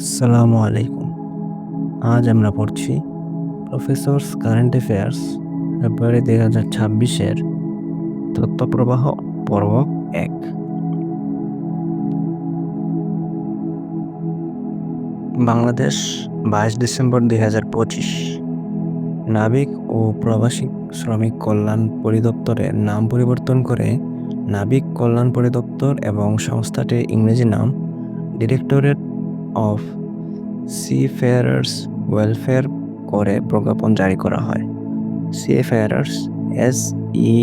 আসসালামু আলাইকুম। আজ আমরা পড়ছি প্রফেসরস কারেন্ট অ্যাফেয়ার্স ফেব্রুয়ারি দুই হাজার ছাব্বিশের তথ্যপ্রবাহ, পর্ব এক। বাংলাদেশ বাইশ ডিসেম্বর দুই হাজার পঁচিশ। নাবিক ও প্রবাসী শ্রমিক কল্যাণ পরিদপ্তরের নাম পরিবর্তন করে নাবিক কল্যাণ পরিদপ্তর এবং সংস্থাটির ইংরেজি নাম ডিরেক্টরেট অফ সিফেয়ারার্স ওয়েলফেয়ার করে প্রজ্ঞাপন জারি করা হয়। Seafarers S E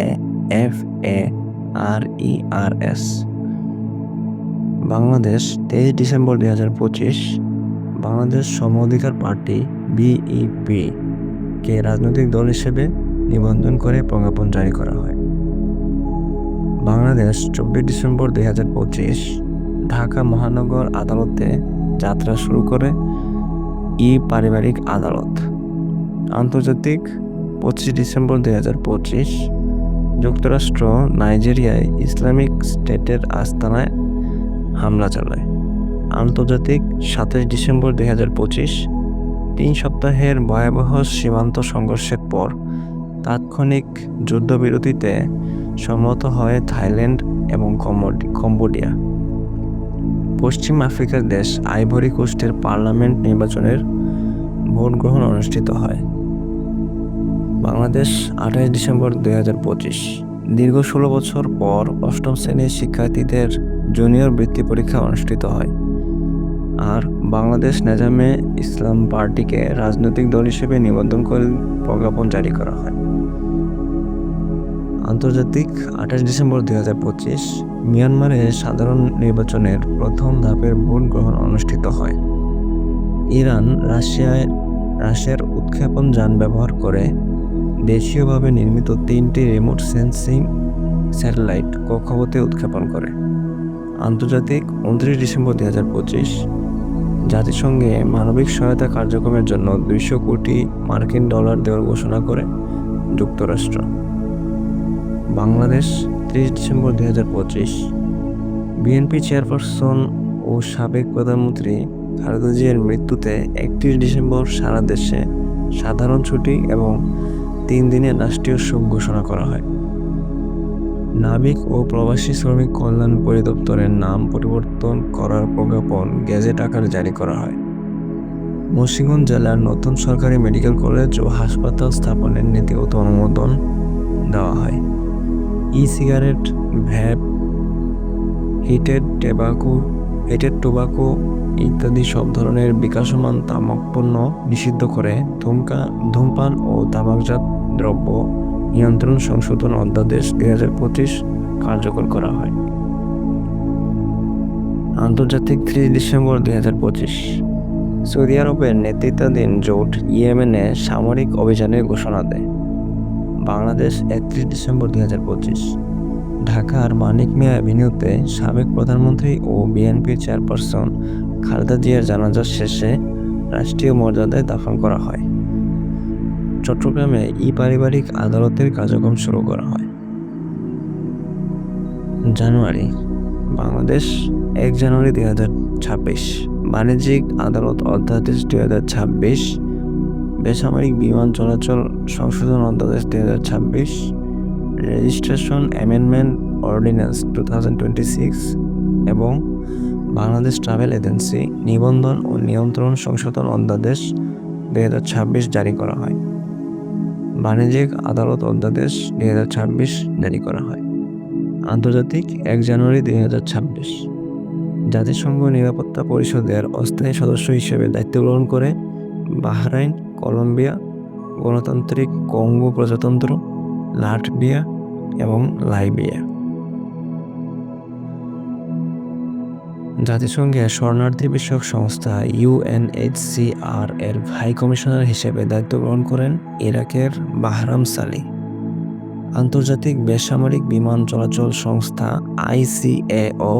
A F A R E R S Bangladesh, তেইশ ডিসেম্বর দুই হাজার পঁচিশ, বাংলাদেশ সম অধিকার পার্টি বিইপি কে রাজনৈতিক দল হিসেবে নিবন্ধন করে প্রজ্ঞাপন জারি করা হয়। বাংলাদেশ, চব্বিশ ডিসেম্বর দুই হাজার পঁচিশ ঢাকা মহানগর আদালতে যাত্রা শুরু করে ই পারিবারিক আদালত। আন্তর্জাতিক পঁচিশ ডিসেম্বর দুই হাজার পঁচিশ, যুক্তরাষ্ট্র নাইজেরিয়ায় ইসলামিক স্টেটের আস্তানায় হামলা চালায়। আন্তর্জাতিক সাতাশ ডিসেম্বর দুই হাজার পঁচিশ, তিন সপ্তাহের ভয়াবহ সীমান্ত সংঘর্ষের পর তাৎক্ষণিক যুদ্ধবিরতিতে সম্মত হয় থাইল্যান্ড এবং কম্বোডিয়া। পশ্চিম আফ্রিকার দেশ আইভরি কোস্টের পার্লামেন্ট নির্বাচনের ভোট গ্রহণ অনুষ্ঠিত হয়। বাংলাদেশ, আঠাশ ডিসেম্বর দুই হাজার পঁচিশ। দীর্ঘ ষোলো বছর পর অষ্টম শ্রেণির শিক্ষার্থীদের জুনিয়র বৃত্তি পরীক্ষা অনুষ্ঠিত হয়। আর বাংলাদেশ নেজামে ইসলাম পার্টিকে রাজনৈতিক দল হিসেবে নিবন্ধন করে প্রজ্ঞাপন জারি করা হয়। আন্তর্জাতিক আঠাশ ডিসেম্বর দুই হাজার পঁচিশ মিয়ানমারে সাধারণ নির্বাচনের প্রথম ধাপের ভোট গ্রহণ অনুষ্ঠিত হয়। ইরান রাশিয়ায় রাশিয়ার উৎক্ষেপণ যান ব্যবহার করে দেশীয়ভাবে নির্মিত তিনটি রিমোট সেন্সিং স্যাটেলাইট কক্ষপথে উৎক্ষেপণ করে। আন্তর্জাতিক উনত্রিশ ডিসেম্বর দুই হাজার পঁচিশ জাতিসংঘে মানবিক সহায়তা কার্যক্রমের জন্য দুইশো কোটি মার্কিন ডলার দেওয়ার ঘোষণা করে যুক্তরাষ্ট্র। বাংলাদেশ, ত্রিশ ডিসেম্বর দুই হাজার পঁচিশ। বিএনপি চেয়ারপারসন ও সাবেক প্রধানমন্ত্রী খালেদা জিয়ার মৃত্যুতে একত্রিশ ডিসেম্বর সারা দেশে সাধারণ ছুটি এবং তিন দিনের রাষ্ট্রীয় শোক ঘোষণা করা হয়। নাবিক ও প্রবাসী শ্রমিক কল্যাণ পরিদপ্তরের নাম পরিবর্তন করার প্রজ্ঞাপন গেজেট আকারে জারি করা হয়। মুন্সিগঞ্জ জেলার নতুন সরকারি মেডিকেল কলেজ ও হাসপাতাল স্থাপনের নীতিগত অনুমোদন দেওয়া হয়। E cigarette vape heated tobacco heated tobacco ইত্যাদি সব ধরনের বিকাশমান তামাক পণ্য নিষিদ্ধ করে ধূমকা, ধূমপান ও তামাকজাত দ্রব্য নিয়ন্ত্রণ সংশোধন অধ্যাদেশ দুই হাজার পঁচিশ কার্যকর করা হয়। আন্তর্জাতিক ত্রিশ ডিসেম্বর দুই হাজার পঁচিশ। সৌদি আরবের নেতৃত্বাধীন জোট ইয়েমেনে সামরিক অভিযানের ঘোষণা দেয়। বাংলাদেশ একত্রিশ ডিসেম্বর দুই হাজার পঁচিশ। ঢাকার মানিক মিয়া অ্যাভিনিউতে সাবেক প্রধানমন্ত্রী ও বিএনপির চেয়ারপারসন খালেদা জিয়ার জানাজা শেষে রাষ্ট্রীয় মর্যাদায় দাফন করা হয়। চট্টগ্রামে ই পারিবারিক আদালতের কার্যক্রম শুরু করা হয়। জানুয়ারি, বাংলাদেশ এক জানুয়ারি দুই হাজার ছাব্বিশ। বাণিজ্যিক আদালত অধ্যাদেশ দুই হাজার ছাব্বিশ বেসামরিক বিমান চলাচল সংশোধন অধ্যাদেশ দুই হাজার ছাব্বিশ registration amendment ordinance two thousand twenty six এবং বাংলাদেশ ট্রাভেল এজেন্সি নিবন্ধন ও নিয়ন্ত্রণ সংশোধন অধ্যাদেশ দুই হাজার ছাব্বিশ জারি করা হয়। বাণিজ্যিক আদালত অধ্যাদেশ দুই হাজার ছাব্বিশ জারি করা হয়। আন্তর্জাতিক এক জানুয়ারি দুই হাজার ছাব্বিশ, জাতিসংঘ নিরাপত্তা পরিষদের অস্থায়ী সদস্য হিসেবে দায়িত্ব গ্রহণ করে বাহরাইন, কলম্বিয়া, গণতান্ত্রিক কঙ্গো প্রজাতন্ত্র, লাটভিয়া এবং লাইবিয়া। জাতিসংঘের শরণার্থী বিষয়ক সংস্থা ইউএনএইচসিআর এর হাই কমিশনার হিসেবে দায়িত্ব গ্রহণ করেন ইরাকের বাহরাম সালি। আন্তর্জাতিক বেসামরিক বিমান চলাচল সংস্থা আইসিএও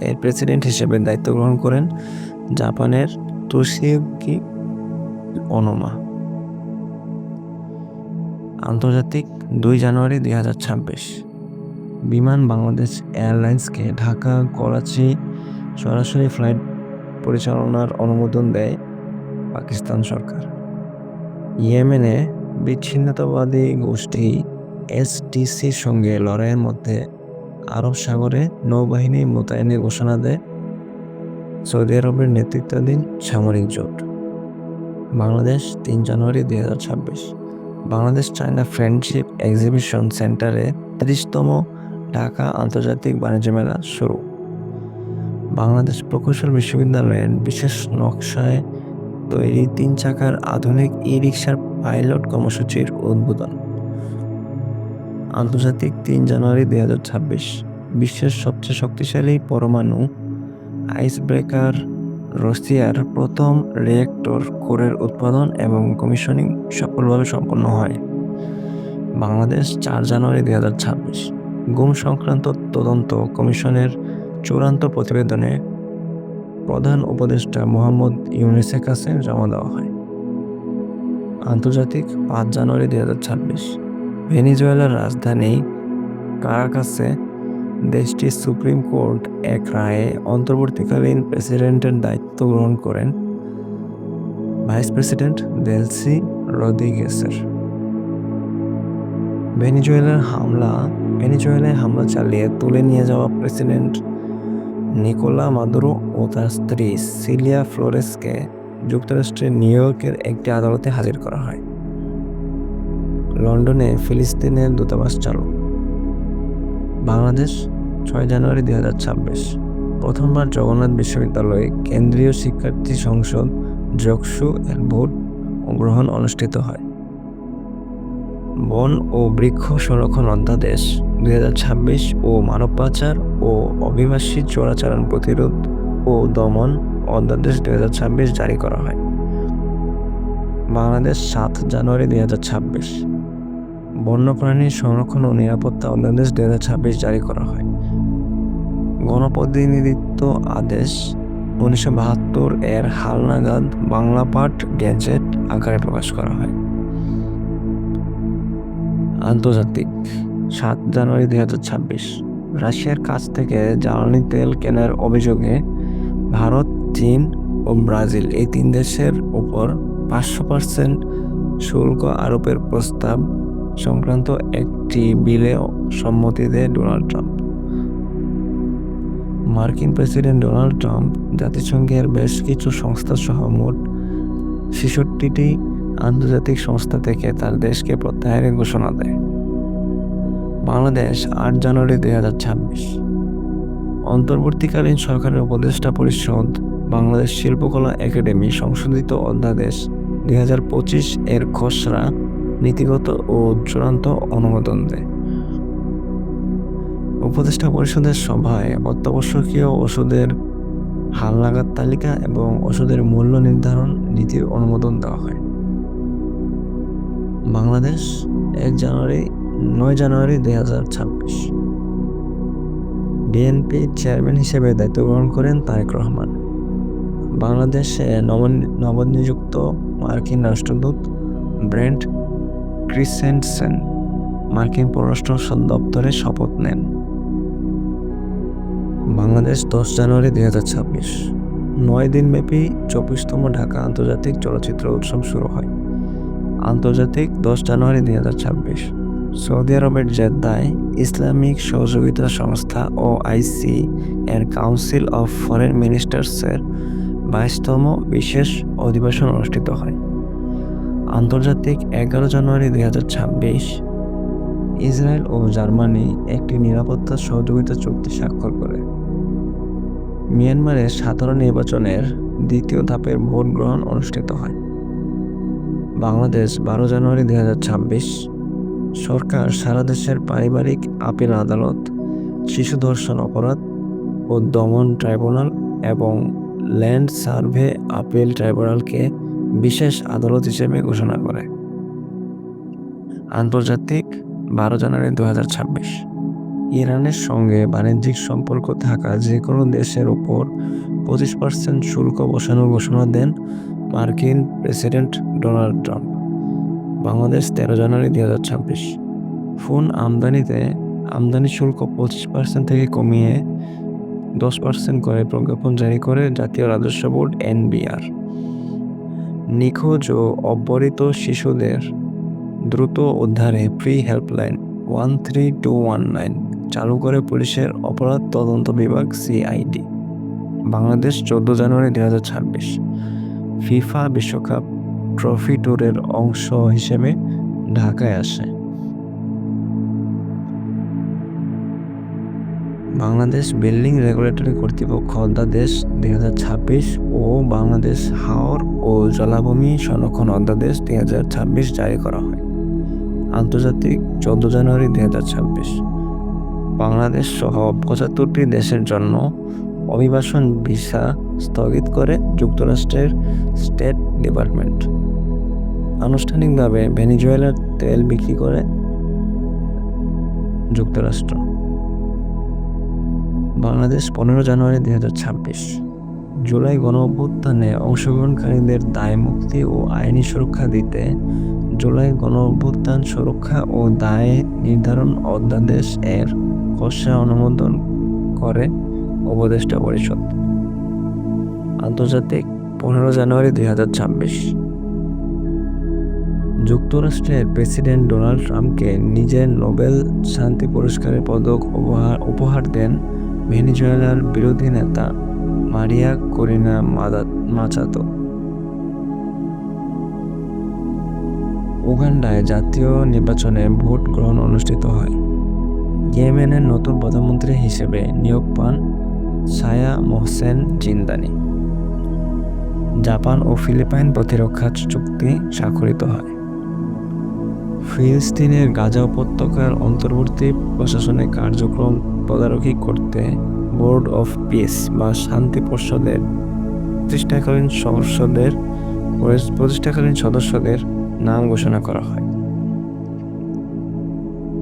এর প্রেসিডেন্ট হিসেবে দায়িত্ব গ্রহণ করেন জাপানের তোশিয়ুকি ওনোমা আন্তর্জাতিক দুই জানুয়ারি দুই হাজার ছাব্বিশ। বিমান বাংলাদেশ এয়ারলাইন্সকে ঢাকা, করাচি সরাসরি ফ্লাইট পরিচালনার অনুমোদন দেয় পাকিস্তান সরকার। ইয়েমেনে বিচ্ছিন্নতাবাদী গোষ্ঠী এসটিসির সঙ্গে লড়াইয়ের মধ্যে আরব সাগরে নৌবাহিনী মোতায়েনের ঘোষণা দেয় সৌদি আরবের নেতৃত্বাধীন সামরিক জোট। বাংলাদেশ, তিন জানুয়ারি দুই হাজার ছাব্বিশ। বাংলাদেশ চায়না ফ্রেন্ডশিপ এক্সিবিশন সেন্টারে তিরিশতম ঢাকা আন্তর্জাতিক বাণিজ্য মেলা শুরু। বাংলাদেশ প্রকৌশল বিশ্ববিদ্যালয়ের বিশেষ নকশায় তৈরি তিন চাকার আধুনিক ই রিক্সার পাইলট কর্মসূচির উদ্বোধন। আন্তর্জাতিক তিন জানুয়ারি দুই হাজার ছাব্বিশ, বিশ্বের সবচেয়ে শক্তিশালী পরমাণু আইস ব্রেকার রাশিয়ার প্রথম রিয়েক্টর কোরের উৎপাদন এবং কমিশনিং সফলভাবে সম্পন্ন হয়। বাংলাদেশ চার জানুয়ারি দুই হাজার ছাব্বিশ। গুম সংক্রান্ত তদন্ত কমিশনের চূড়ান্ত প্রতিবেদনে প্রধান উপদেষ্টা মোহাম্মদ ইউনিসের কাছে জমা দেওয়া হয়। আন্তর্জাতিক পাঁচ জানুয়ারি দুই হাজার ছাব্বিশ। ভেনিজুয়েলার রাজধানী কারাকাসে দেশটির সুপ্রিম কোর্ট এক রায়ে অন্তর্বর্তীকালীন প্রেসিডেন্টের দায়িত্ব গ্রহণ করেন ভাইস প্রেসিডেন্ট দেলসি রদ্রিগেসের ভেনিজুয়েলার হামলা, ভেনিজুয়েলায় হামলা চালিয়ে তুলে নিয়ে যাওয়া প্রেসিডেন্ট নিকোলা মাদুরো ও তার স্ত্রী সিলিয়া ফ্লোরেসকে যুক্তরাষ্ট্রের নিউ ইয়র্কের একটি আদালতে হাজির করা হয়। লন্ডনে ফিলিস্তিনের দূতাবাস চালু। বাংলাদেশ, ছয় জানুয়ারি দুই হাজার ছাব্বিশ। প্রথমবার জগন্নাথ বিশ্ববিদ্যালয়ে কেন্দ্রীয় শিক্ষার্থী সংসদ জকসু এর ভোট গ্রহণ অনুষ্ঠিত হয়। বন ও বৃক্ষ সংরক্ষণ অধ্যাদেশ দুই হাজার ছাব্বিশ ও মানব পাচার ও অভিবাসী চোরাচালান প্রতিরোধ ও দমন অধ্যাদেশ দুই হাজার ছাব্বিশ জারি করা হয়। বাংলাদেশ সাত জানুয়ারি দুই হাজার ছাব্বিশ। বন্যপ্রাণী সংরক্ষণ ও নিরাপত্তা অধ্যাদেশ দুই হাজার ছাব্বিশ জারি করা হয়। গণপ্রতিনিধিত্ব আদেশ উনিশশো বাহাত্তর এর হালনাগাদ বাংলা পাঠ গ্যাজেট আকারে প্রকাশ করা হয়। আন্তর্জাতিক, সাত জানুয়ারি দুই হাজার ছাব্বিশ। রাশিয়ার কাছ থেকে জ্বালানি তেল কেনার অভিযোগে ভারত, চীন ও ব্রাজিল এই তিন দেশের উপর পাঁচশো পার্সেন্ট শুল্ক আরোপের প্রস্তাব সংক্রান্ত একটি বিলে সম্মতি দেয় ডোনাল্ড ট্রাম্প। মার্কিন প্রেসিডেন্ট ডোনাল্ড ট্রাম্প জাতিসংঘের বেশ কিছু সংস্থা সহ মোট ছেষট্টিটি আন্তর্জাতিক সংস্থা থেকে তার দেশকে প্রত্যাহারের ঘোষণা দেয়। বাংলাদেশ, আট জানুয়ারি দুই হাজার ছাব্বিশ। অন্তর্বর্তীকালীন সরকারের উপদেষ্টা পরিষদ, বাংলাদেশ শিল্পকলা একাডেমি সংশোধিত অধ্যাদেশ দুই হাজার পঁচিশ এর খসড়া নীতিগত ও চূড়ান্ত অনুমোদন দেয়। উপদেষ্টা পরিষদের সভায় অত্যাবশ্যকীয় ওষুধের হালনাগাদ তালিকা এবং ওষুধের মূল্য নির্ধারণ নীতির অনুমোদন দেওয়া হয়। বাংলাদেশ, এক জানুয়ারি, নয় জানুয়ারি দুই হাজার ছাব্বিশ। বিএনপি চেয়ারম্যান হিসেবে দায়িত্ব গ্রহণ করেন তারেক রহমান। বাংলাদেশে নবনিযুক্ত মার্কিন রাষ্ট্রদূত ব্রেন্ট ক্রিসেন্টসেন মার্কিন পররাষ্ট্র দপ্তরে শপথ নেন। বাংলাদেশ দশ জানুয়ারি দুই হাজার ছাব্বিশ। নয় দিনব্যাপী চব্বিশতম ঢাকা আন্তর্জাতিক চলচ্চিত্র উৎসব শুরু হয়। আন্তর্জাতিক দশ জানুয়ারি দুই হাজার ছাব্বিশ। সৌদি আরবের জেদ্দায় ইসলামিক সহযোগিতা সংস্থা ও আইসি এর কাউন্সিল অফ ফরেন মিনিস্টার্সের বাইশতম বিশেষ অধিবেশন অনুষ্ঠিত হয়। আন্তর্জাতিক এগারো জানুয়ারি দুই হাজার ছাব্বিশ, ইসরায়েল ও জার্মানি একটি নিরাপত্তা সহযোগিতা চুক্তি স্বাক্ষর করে। মিয়ানমারের সাধারণ নির্বাচনের দ্বিতীয় ধাপের ভোট গ্রহণ অনুষ্ঠিত হয়। বাংলাদেশ বারো জানুয়ারি দুই হাজার ছাব্বিশ। সরকার সারা দেশের পারিবারিক আপিল আদালত, শিশু ধর্ষণ অপরাধ ও দমন ট্রাইব্যুনাল এবং ল্যান্ড সার্ভে আপিল ট্রাইব্যুনালকে বিশেষ আদালত হিসেবে ঘোষণা করে। আন্তর্জাতিক বারো জানুয়ারি দু হাজার ছাব্বিশ। ইরানের সঙ্গে বাণিজ্যিক সম্পর্ক থাকা যে কোনো দেশের ওপর পঁচিশ পার্সেন্ট শুল্ক বসানোর ঘোষণা দেন মার্কিন প্রেসিডেন্ট ডোনাল্ড ট্রাম্প। বাংলাদেশ তেরো জানুয়ারি দুই হাজার ছাব্বিশ। ফোন আমদানিতে আমদানি শুল্ক পঁচিশ পার্সেন্ট থেকে কমিয়ে দশ পার্সেন্ট করে প্রজ্ঞাপন জারি করে জাতীয় রাজস্ব বোর্ড এনবিআর। নিখোঁজ ও অব্যরিত শিশুদের দ্রুত উদ্ধারে free helpline one three two one nine. চালু করে পুলিশের অপরাধ তদন্ত বিভাগ সিআইডি। বাংলাদেশ চোদ্দ জানুয়ারি দুই হাজার ছাব্বিশ। ফিফা বিশ্বকাপ ট্রফি ট্যুরের অংশ হিসেবে ঢাকায় আসে। বাংলাদেশ বিল্ডিং রেগুলেটরি কর্তৃপক্ষ অধ্যাদেশ দুই হাজার ছাব্বিশ ও বাংলাদেশ হাওর ও জলাভূমি সংরক্ষণ অধ্যাদেশ দুই হাজার ছাব্বিশ জারি করা হয়। আন্তর্জাতিক চোদ্দ জানুয়ারি দুই হাজার ছাব্বিশ। বাংলাদেশ সহ পঁচাত্তরটি দেশের জন্য অভিবাসন ভিসা স্থগিত করে যুক্তরাষ্ট্রের স্টেট ডিপার্টমেন্ট। আনুষ্ঠানিকভাবে ভেনিজুয়েলার তেল বিক্রি করে যুক্তরাষ্ট্র। বাংলাদেশ পনেরো জানুয়ারি দুই হাজার ছাব্বিশ। জুলাই গণ অভ্যুত্থানে অংশগ্রহণকারীদের দায় মুক্তি ও আইনি সুরক্ষা দিতে জুলাই গণ অভ্যুত্থান সুরক্ষা ও দায় নির্ধারণ অধ্যাদেশ এর খসড়া অনুমোদন করে উপদেষ্টা পরিষদ। আন্তর্জাতিক পনেরো জানুয়ারি দুই হাজার ছাব্বিশ। যুক্তরাষ্ট্রের প্রেসিডেন্ট ডোনাল্ড ট্রাম্পকে নিজের নোবেল শান্তি পুরস্কারের পদক উপহার উপহার দেন ভেনিজুয়েলার বিরোধী নেতা মারিয়া করিনা মাচাতো। উগান্ডায় জাতীয় নির্বাচনে ভোট গ্রহণ অনুষ্ঠিত হয়। ইয়েমেনের নতুন প্রধানমন্ত্রী হিসেবে নিয়োগ পান সায়া মোহসেন জিন্দানি। জাপান ও ফিলিপাইন প্রতিরক্ষা চুক্তি স্বাক্ষরিত হয়। ফিলিস্তিনের গাজা উপত্যকার অন্তর্বর্তী প্রশাসনিক কার্যক্রম তদারকি করতে বোর্ড অফ পিস বা শান্তি পর্ষদের, প্রতিষ্ঠাকালীন সদস্যদের প্রতিষ্ঠাকালীন সদস্যদের নাম ঘোষণা করা হয়।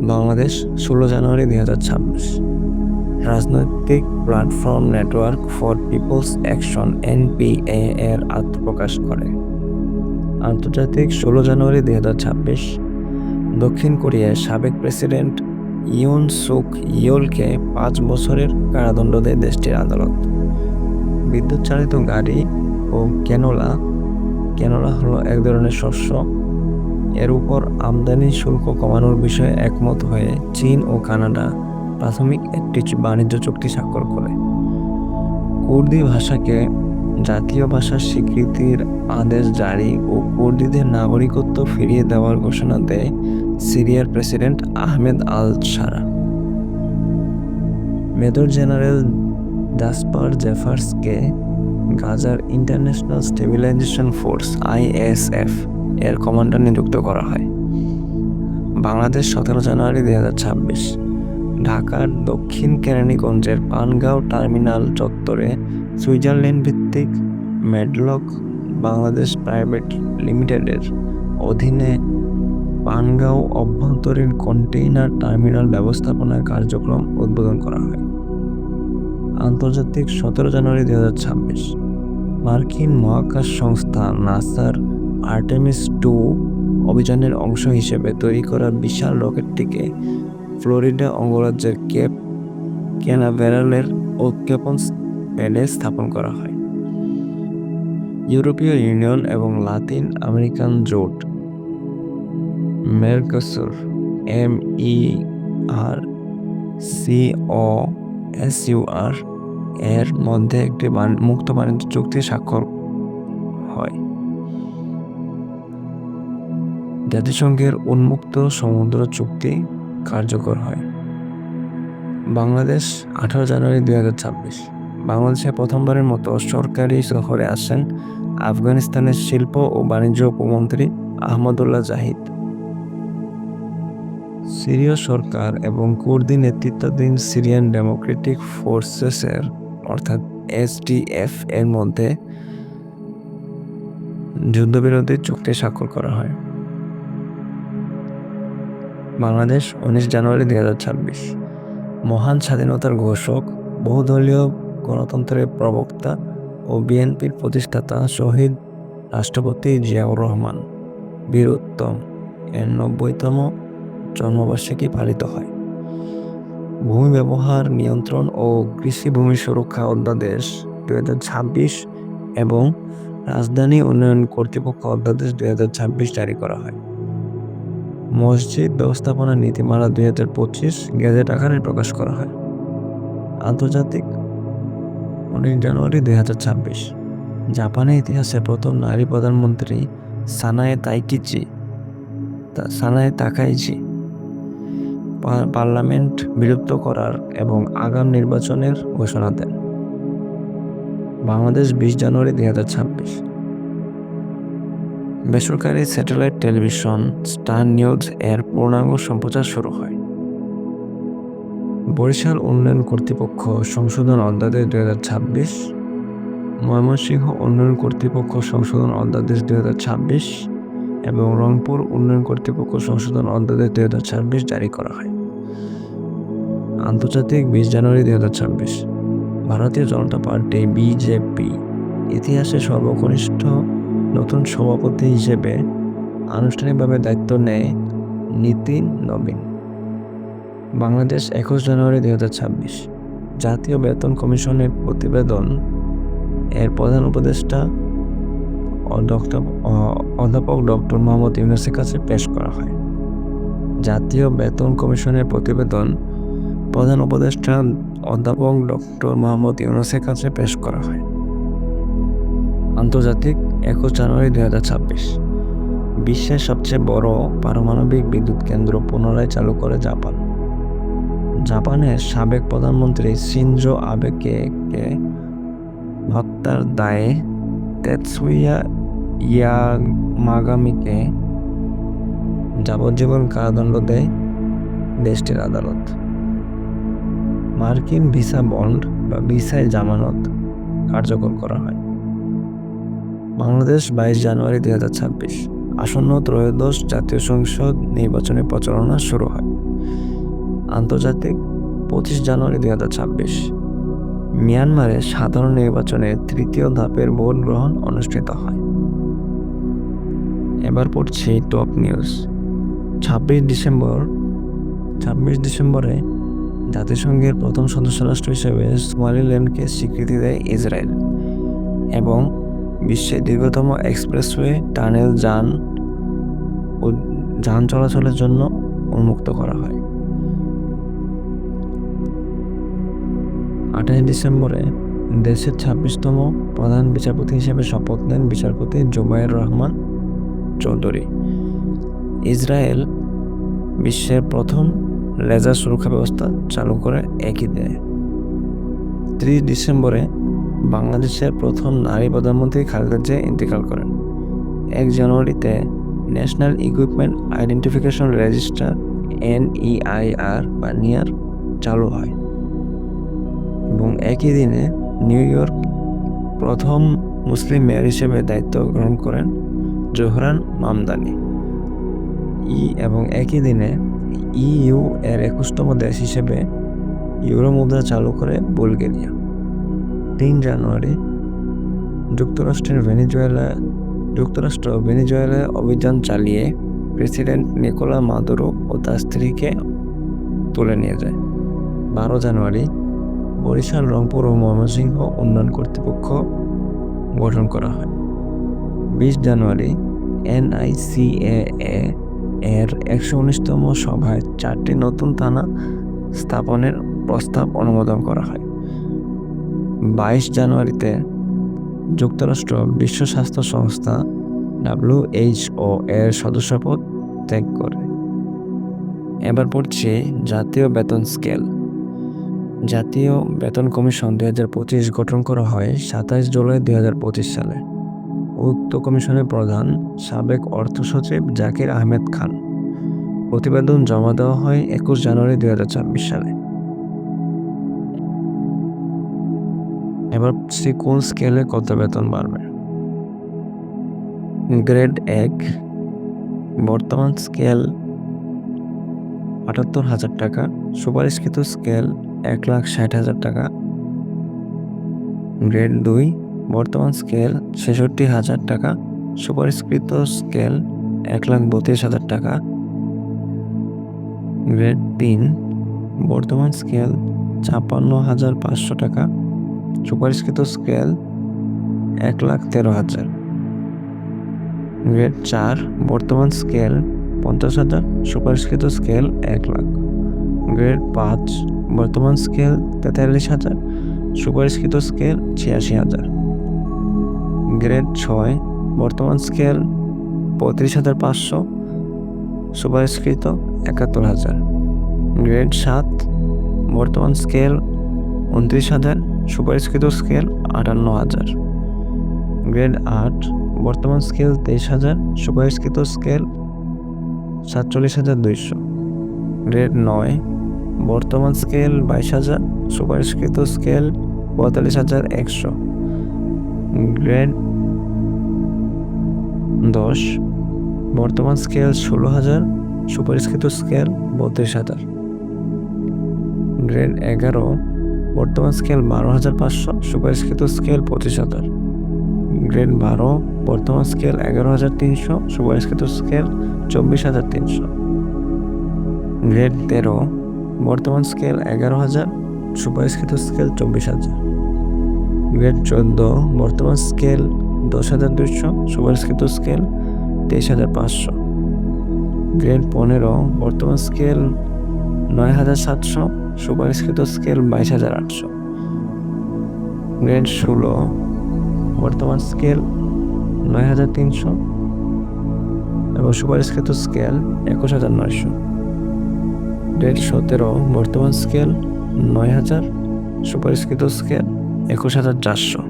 বাংলাদেশ, ষোলো জানুয়ারি দুই হাজার ছাব্বিশ। রাজনৈতিক platform network for people's action, NPA, এর আত্মপ্রকাশ করে। আন্তর্জাতিক, ষোলো জানুয়ারি দুই হাজার ছাব্বিশ, দক্ষিণ কোরিয়ার সাবেক প্রেসিডেন্ট ইউন সুক ইয়োলকে পাঁচ বছরের কারাদণ্ড দেয় দেশটির আদালত। বিদ্যুৎ চালিত গাড়ি ও ক্যানোলা ক্যানোলা হলো এক ধরনের শস্য এর উপর আমদানি শুল্ক কমানোর বিষয়ে একমত হয়ে চীন ও কানাডা প্রাথমিক একটি বাণিজ্য চুক্তি স্বাক্ষর করে। কুর্দি ভাষাকে জাতীয় ভাষার স্বীকৃতির আদেশ জারি ও কুর্দিদের নাগরিকত্ব ফিরিয়ে দেওয়ার ঘোষণা দেয় সিরিয়ার president Ahmed al Sharaa major general Jasper জেফার্সকে গাজার ইন্টারন্যাশনাল স্টেবিলাইজেশন ফোর্স আইএসএফ এর কমান্ডার নিযুক্ত করা হয়। বাংলাদেশ সতেরো জানুয়ারি দুই হাজার ছাব্বিশ। ঢাকার দক্ষিণ কেরানীগঞ্জের পানগাঁও টার্মিনাল চত্বরে সুইজারল্যান্ড ভিত্তিক মেডলক বাংলাদেশ প্রাইভেট লিমিটেডের অধীনে পানগাঁও অভ্যন্তরীণ কন্টেইনার টার্মিনাল ব্যবস্থাপনার কার্যক্রম উদ্বোধন করা হয়। আন্তর্জাতিক সতেরো জানুয়ারি দুই হাজার ছাব্বিশ। মার্কিন মহাকাশ সংস্থা নাসার আর্টেমিস টু অভিযানের অংশ হিসেবে তৈরি করা বিশাল রকেটটিকে ফ্লোরিডা অঙ্গরাজ্যের কেপ ক্যানাভেরালের উৎক্ষেপণ প্যাডে স্থাপন করা হয়। ইউরোপীয় ইউনিয়ন এবং লাতিন আমেরিকান জোট। Mercosur, M E R C O S U R এর মধ্যে একটি মুক্ত বাণিজ্য চুক্তি স্বাক্ষর জাতিসংঘের উন্মুক্ত সমুদ্র চুক্তি কার্যকর হয়। বাংলাদেশ, আঠারো জানুয়ারি দুই হাজার ছাব্বিশ। বাংলাদেশে প্রথমবারের মতো সরকারি সফরে আসেন আফগানিস্তানের শিল্প ও বাণিজ্য উপমন্ত্রী আহমদুল্লাহ জাহিদ। সিরীয় সরকার এবং কুর্দি নেতৃত্বাধীন সিরিয়ান ডেমোক্রেটিক ফোর্সেসের, অর্থাৎ এসডিএফ এর মধ্যে যুদ্ধবিরোধী চুক্তি স্বাক্ষর করা হয়। বাংলাদেশ উনিশ জানুয়ারি দুই হাজার ছাব্বিশ। মহান স্বাধীনতার ঘোষক, বহুদলীয় গণতন্ত্রের প্রবক্তা ও বিএনপির প্রতিষ্ঠাতা শহীদ রাষ্ট্রপতি জিয়াউর রহমান বীরোত্তম এর নব্বইতম জন্মবার্ষিকী পালিত হয়। ভূমি ব্যবহার, নিয়ন্ত্রণ ও কৃষি ভূমি সুরক্ষা অধ্যাদেশ হাজার ছাব্বিশ এবং রাজধানী উন্নয়ন কর্তৃপক্ষ অধ্যাদেশ দুই হাজার ছাব্বিশ জারি করা হয়। মসজিদ ব্যবস্থাপনা নীতিমালা দুই হাজার পঁচিশ গেজেট আকারে প্রকাশ করা হয়। আন্তর্জাতিক উনিশ জানুয়ারি দুই হাজার ছাব্বিশ। জাপানের ইতিহাসে প্রথম নারী প্রধানমন্ত্রী Sanae Takaichi Sanae Takaichi parliament বিলুপ্ত করার এবং আগাম নির্বাচনের ঘোষণা দেন। বাংলাদেশ বিশ জানুয়ারি দুই হাজার ছাব্বিশ। বেসরকারি স্যাটেলাইট টেলিভিশন স্টার নিউজ এর পূর্ণাঙ্গ সম্প্রচার শুরু হয়। বরিশাল উন্নয়ন কর্তৃপক্ষ সংশোধন অধ্যাদেশ দুই হাজার ছাব্বিশ, ময়মনসিংহ উন্নয়ন কর্তৃপক্ষ সংশোধন অধ্যাদেশ দুই হাজার ছাব্বিশ এবং রংপুর উন্নয়ন কর্তৃপক্ষ সংশোধন অধ্যাদেশ দুই হাজার ছাব্বিশ জারি করা হয়। আন্তর্জাতিক বিশ জানুয়ারি দুই হাজার ছাব্বিশ, ভারতীয় জনতা পার্টি বিজেপি ইতিহাসে সর্বকনিষ্ঠ নতুন সভাপতি হিসেবে আনুষ্ঠানিকভাবে দায়িত্ব নেয় নীতিন নবীন। বাংলাদেশ একুশ জানুয়ারি দুই হাজার ছাব্বিশ। জাতীয় বেতন কমিশনের প্রতিবেদন। এর প্রধান উপদেষ্টা ডক্টর অধ্যাপক ডক্টর মোহাম্মদ ইউনুসের কাছে পেশ করা হয়। জাতীয় বেতন কমিশনের প্রতিবেদন। প্রধান উপদেষ্টা অধ্যাপক ডক্টর মোহাম্মদ ইউনুসের কাছে পেশ করা হয়। আন্তর্জাতিক একুশ জানুয়ারি দুই হাজার ছাব্বিশ। বিশ্বের সবচেয়ে বড় পারমাণবিক বিদ্যুৎ কেন্দ্র পুনরায় চালু করে জাপান। জাপানের সাবেক প্রধানমন্ত্রী সিনজো আবেকে হত্যার দায়ে তেতসুইয়া ইয়ামাগামিকে যাবজ্জীবন কারাদণ্ড দেয় দেশটির আদালত। মার্কিন ভিসা বন্ড বা ভিসায় জামানত কার্যকর করা হয়। বাংলাদেশ বাইশ জানুয়ারি দুই হাজার ছাব্বিশ। আসন্ন ত্রয়োদশ জাতীয় সংসদ নির্বাচনের প্রচারণা শুরু হয়। আন্তর্জাতিক পঁচিশ জানুয়ারি দুই হাজার ছাব্বিশ। মিয়ানমারে সাধারণ নির্বাচনে তৃতীয় ধাপের ভোট গ্রহণ অনুষ্ঠিত হয়। এবার পড়ছি টপ নিউজ। ছাব্বিশ ডিসেম্বর, ছাব্বিশ ডিসেম্বরে জাতিসংঘের প্রথম সদস্য রাষ্ট্র হিসেবে সোমালিল্যান্ডকে স্বীকৃতি দেয় ইসরায়েল এবং বিশ্বের দীর্ঘতম এক্সপ্রেসওয়ে টানেল যান ও যান চলাচলের জন্য উন্মুক্ত করা হয়। আঠাশ ডিসেম্বরে দেশের ছাব্বিশতম প্রধান বিচারপতি হিসেবে শপথ নেন বিচারপতি জুবাইর রহমান চৌধুরী। ইসরায়েল বিশ্বের প্রথম লেজার সুরক্ষা ব্যবস্থা চালু করে একই দেয় ত্রিশ ডিসেম্বরে বাংলাদেশের প্রথম নারী প্রধানমন্ত্রী খালেদা জিয়া ইন্তেকাল করেন। এক জানুয়ারিতে national equipment identification register, NEIR বা নিয়ার চালু হয় এবং একই দিনে নিউ ইয়র্ক প্রথম মুসলিম মেয়র হিসেবে দায়িত্ব গ্রহণ করেন জোহরান মামদানি। ই এবং একই দিনে ইইউ এর একুশতম দেশ হিসেবে ইউরো মুদ্রা চালু করে বুলগেরিয়া। তিন জানুয়ারি, যুক্তরাষ্ট্রের ভেনিজুয়েলা, যুক্তরাষ্ট্র ভেনিজুয়েলায় অভিযান চালিয়ে প্রেসিডেন্ট নিকোলা মাদুরো ও তার স্ত্রীকে তুলে নিয়ে যায়। বারো জানুয়ারি, বরিশাল, রংপুর ও ময়মনসিংহ উন্নয়ন কর্তৃপক্ষ গঠন করা হয়। বিশ জানুয়ারি, এনআইসিএ এর একশো উনিশতম সভায় চারটি নতুন থানা স্থাপনের প্রস্তাব অনুমোদন করা হয়। বাইশ জানুয়ারিতে যুক্তরাষ্ট্র বিশ্ব স্বাস্থ্য সংস্থা ডাব্লিউএইচও এর সদস্যপদ ত্যাগ করে। এবার পড়ছি জাতীয় বেতন স্কেল। জাতীয় বেতন কমিশন দুই হাজার পঁচিশ গঠন করা হয় সাতাইশ জুলাই দুই হাজার পঁচিশ সালে। উক্ত কমিশনের প্রধান সাবেক অর্থ সচিব জাকির আহমেদ খান। প্রতিবেদন জমা দেওয়া হয় একুশ জানুয়ারি দুই হাজার ছাব্বিশ সালে। এবার সে কোন স্কেলে কত বেতন বাড়বে? গ্রেড এক, বর্তমান স্কেল আটাত্তর হাজার টাকা, সুপারিশকৃত স্কেল এক লাখ ষাট হাজার টাকা। গ্রেড দুই, বর্তমান স্কেল ছেষট্টি হাজার টাকা, সুপারিশকৃত স্কেল এক লাখ বত্রিশ হাজার টাকা। গ্রেড তিন, বর্তমান স্কেল ছাপ্পান্ন হাজার পাঁচশো টাকা সুপারিশকৃত স্কেল এক লাখ তেরো হাজার। গ্রেড চার, বর্তমান স্কেল পঞ্চাশ হাজার, সুপারিশকৃত স্কেল এক লাখ। গ্রেড পাঁচ, বর্তমান স্কেল তেতাল্লিশ হাজার, সুপারিশকৃত স্কেল ছিয়াশি হাজার। গ্রেড ছয়, বর্তমান স্কেল পঁয়ত্রিশ হাজার পাঁচশো, সুপারিশকৃত একাত্তর হাজার। গ্রেড সাত, বর্তমান স্কেল উনত্রিশ হাজার সুপারিশকৃত স্কেল আটান্ন হাজার। গ্রেড আট, বর্তমান স্কেল তেইশ হাজার সুপারিশকৃত স্কেল সাতচল্লিশ হাজার দুইশো। গ্রেড নয়, বর্তমান স্কেল বাইশ হাজার সুপারিশকৃত স্কেল পঁয়তাল্লিশ হাজার একশো। গ্রেড দশ, বর্তমান স্কেল ষোলো হাজার সুপারিশকৃত স্কেল বত্রিশ হাজার। গ্রেড এগারো বর্তমান স্কেল বারো হাজার পাঁচশো, সুপারিশকৃত স্কেল পঁচিশ হাজার। গ্রেড বারো, বর্তমান স্কেল এগারো হাজার তিনশো, সুপারিশকৃত স্কেল চব্বিশ হাজার তিনশো। গ্রেড তেরো, বর্তমান স্কেল এগারো হাজার, সুপারিশকৃত স্কেল চব্বিশ হাজার। গ্রেড চোদ্দ, বর্তমান স্কেল দশ হাজার দুশো সুপারিশকৃত স্কেল তেইশ হাজার পাঁচশো। গ্রেড পনেরো, বর্তমান স্কেল নয় হাজার সাতশো সুপারিশকৃত স্কেল বাইশ হাজার আটশো। গ্রেড ষোলো, বর্তমান স্কেল নয় হাজার তিনশো এবং সুপারিশকৃত স্কেল একুশ হাজার নয়শো। গ্রেড সতেরো, বর্তমান স্কেল নয় হাজার সুপারিশকৃত স্কেল একুশ হাজার চারশো।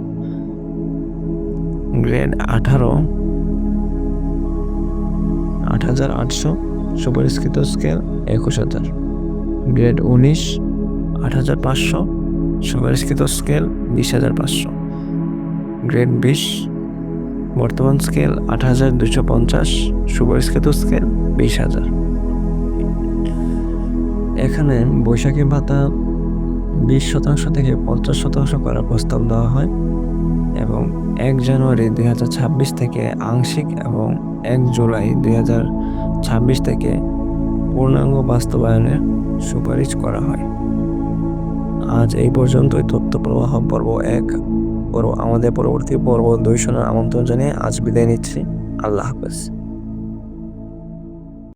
গ্রেড আঠারো, আট হাজার আটশো সুপারিশকৃত স্কেল একুশ হাজার। গ্রেড উনিশ, আট হাজার পাঁচশো সুপারিশকৃত স্কেল বিশ হাজার পাঁচশো। গ্রেড বিশ, বর্তমান স্কেল আট হাজার দুশো পঞ্চাশ সুপারিশকৃত স্কেল বিশ হাজার। এখানে বৈশাখী ভাতা বিশ শতাংশ থেকে পঞ্চাশ শতাংশ করার প্রস্তাব দেওয়া হয় এবং এক জানুয়ারি দুই হাজার ছাব্বিশ থেকে আংশিক এবং এক জুলাই দুই হাজার ছাব্বিশ থেকে পূর্ণাঙ্গ বাস্তবায়নের সুপারিশ করা হয়। আজ এই পর্যন্তই। তথ্য প্রবাহ পর্ব এক। পর্ব আমাদের পরবর্তী পর্ব দুই শোনার আমন্ত্রণ জানিয়ে আজ বিদায় নিচ্ছি। আল্লাহ হাফেজ।